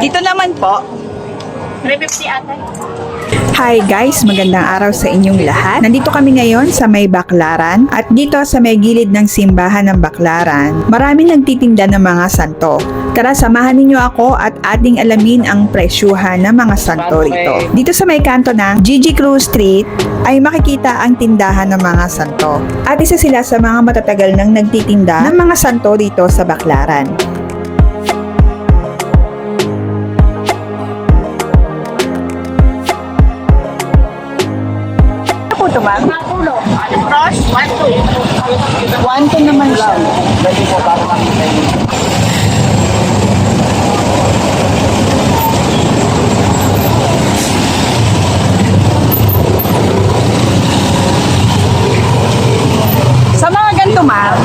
Dito naman po, 350 ate. Hi guys, magandang araw sa inyong lahat. Nandito kami ngayon sa may Baklaran at dito sa may gilid ng simbahan ng Baklaran, marami nagtitinda ng mga santo. Tara, samahan ninyo ako at ating alamin ang presyuhan ng mga santo rito. Dito sa may kanto ng Gigi Cruz Street ay makikita ang tindahan ng mga santo. At isa sila sa mga matatagal nang nagtitinda ng mga santo dito sa Baklaran. Ito, ma'am? Cross, 1, 2. One to naman siya. Sa mga ganito, ma'am,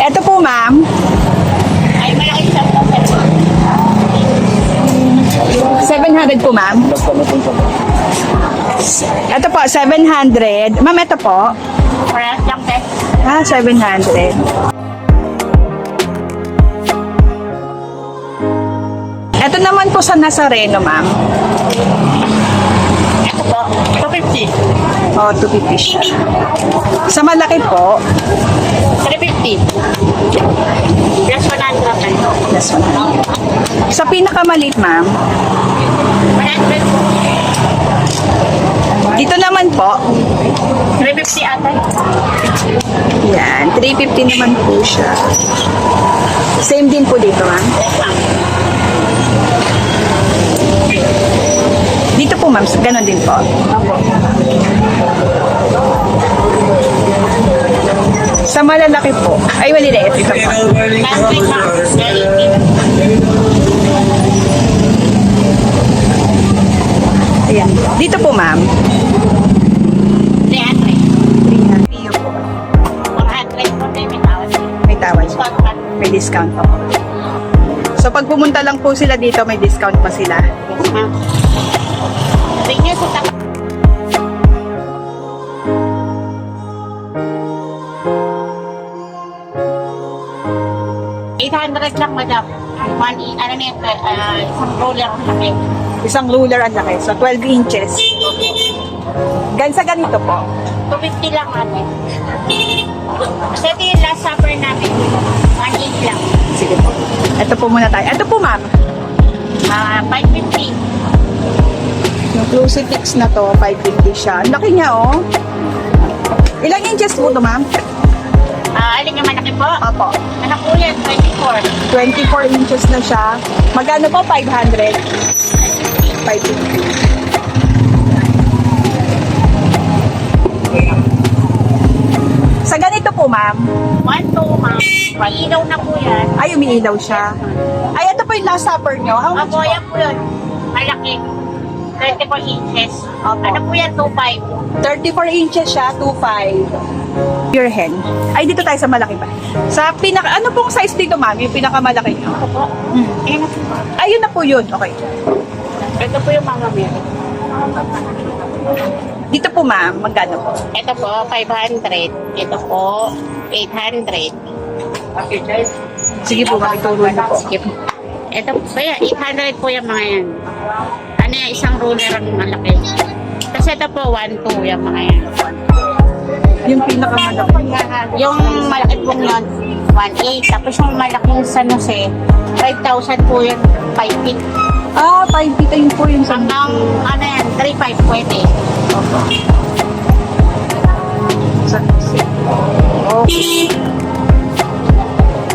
eto po, ma'am, Ay, malaki siya po. 700 po, ma'am. Ito po, 700. Ma'am, ito po. Parehas lang, te. Ah, 700. Ito naman po sa Nazareno, ma'am. Ito po, 250. O, 250 siya. Sa malaki po, 350. Plus 100 ate. this one. Sa pinakamaliit, ma'am, 100 po. dito naman po, 350 ate. yan, 350 naman po siya. Same din po dito, ma'am. Po, ma'am, ganun din po. Sa malalaki po, ay maliliit ito po. Ayan. Dito po, ma'am. 300. Pio po. 400 po, te. May tawad. May tawad. Discount pa. May discount po. So, pag pumunta lang po sila dito, may discount pa sila. Yes, ma'am. Tingnan sa tak. Eight hundred lang, madam. One, ano na yun, uh, isang roller ang laki. Isang ruler ang laki. So, 12 inches. Gan sa ganito po. 250 lang, ate. Kasi ito yung last supper namin. One inch lang. Sige po. Ito po muna tayo. Ito po, ma'am. Ah, 550. Yung crucifix na to, 550 siya. Ang laki niya, oh. Ilang inches po to, ma'am? Ah, alin yung malaki po? Apo. Anak po yan, 24. 24 inches na siya. Magkano po? 500? 550. Sa ganito po, ma'am. One, two, ma'am. Mailaw na po yan. Ay, umiilaw siya. Ay, ito po yung last supper nyo. How much Ako, yan po yun. Malaki. 24 inches. Opo. Ano po yan? 2.5. 34 inches siya, 2.5. Your hen. Ay, dito tayo sa malaki pa. Sa pinaka, ano pong size dito, ma'am? Yung pinakamalaki nyo? Ito po. Ayan na po. Ayun na po yun. Okay. Ito po yung mga meron. Dito po, ma'am. Magkano po? Ito po, 500. Ito po, 800. Sige po, makituro niyo po. Sige po. Ito po, kaya 800 po yung mga yan. Ano yan, isang ruler ang malaki. Tapos ito po, 1, 2 yung mga yan. Yung pinakamalaki. Yung malaki pong yun, 1.8. Tapos yung malaking San Jose, 5,000 po yun, 5 feet. Ah, 5 feet ayun po yung sa... Hanggang, ano yan, 3.5 pwede. Okay.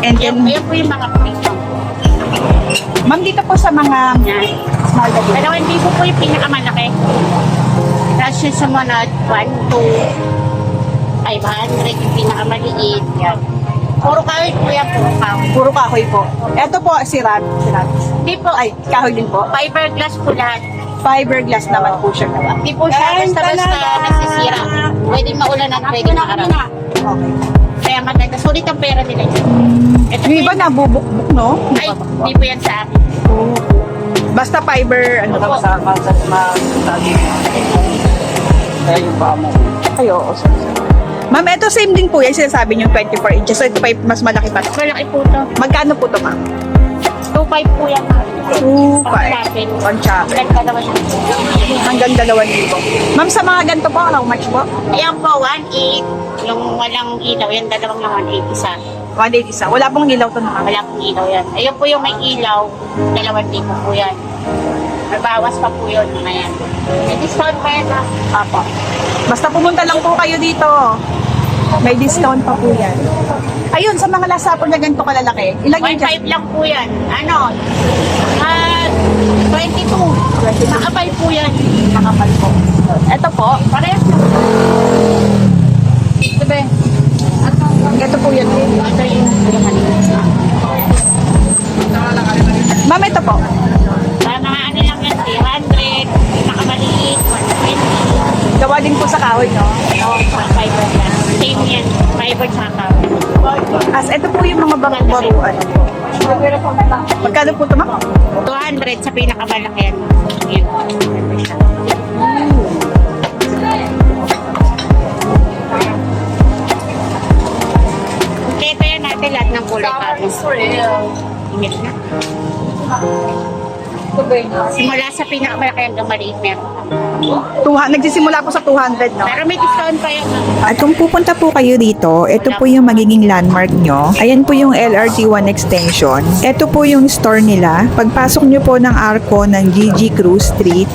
And then, po yung mga dito po sa mga Yan. small bag. Pero hindi po po yung pinakamalaki. Tapos yung sumunod, 1, 2, 500, yung pinakamaliit. Yan. Puro kahoy po yan, puro kahoy. Puro kahoy po. Ito po, sirat. Sirat. Hindi po, Ay, kahoy din po. fiberglass po lahat. Fiberglass naman po siya gawa. Hindi po siya basta-basta talaga. nasisira. Pwede maulan at pwede maaraw. Okay. Kaya maganda. Sulit ang pera nila. Ito Yung iba nabubukbuk, no? Ay, hindi po yan sa akin. Basta fiber, ano Ano sa sa masabi Kaya yung paa mo. Ay, oo. Ma'am, ito same din po yan. Sinasabi niyo 24 inches. So, ito pa mas malaki pa. Malaki po to. Magkano po to, ma'am? 2.5 po yan. 2.5. Pang-shopping. On siya. Hanggang 2,000. Ma'am, sa mga ganito po, how much po? Ayan po, 1.8. Yung walang ilaw, yan dalawang na 1.8 isa. 1.8 isa. Wala pong ilaw to na Wala pong ilaw yan. Ayun po yung may ilaw, dalawang libo po yan. Nabawas pa po yun. Ayan. May discount pa yan ha. Apo. Basta pumunta lang po kayo dito. May discount pa po yan. Ayun, sa mga lasapon na ganito kalalaki, ilang yun dyan? 1.5 lang po yan. Ano? Ah, 22. Nakapal po yan. Makapal po. Ito po, Parehas lang. ito ba? Ito po yung Ma'am, ito po. Mga ano lang yan, 300, nakamaliit, 120. Gawa din po sa kahoy, no? Oo, sa fiber yan. Same yan, fiber tsaka As ito po yung mga baruan. Magkano po ito, ma'am? 200 sa pinakamalaki yan. Yan. Kulay kami. Ingat na. Simula sa pinakamalaki hanggang maliit meron. Tuha, nagsisimula po sa 200, no? Pero may discount pa yan. At kung pupunta po kayo dito, ito po yung magiging landmark nyo. Ayan po yung LRT1 extension. Ito po yung store nila. Pagpasok nyo po ng arko ng GG Cruz Street,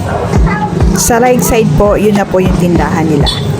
sa right side po, yun na po yung tindahan nila.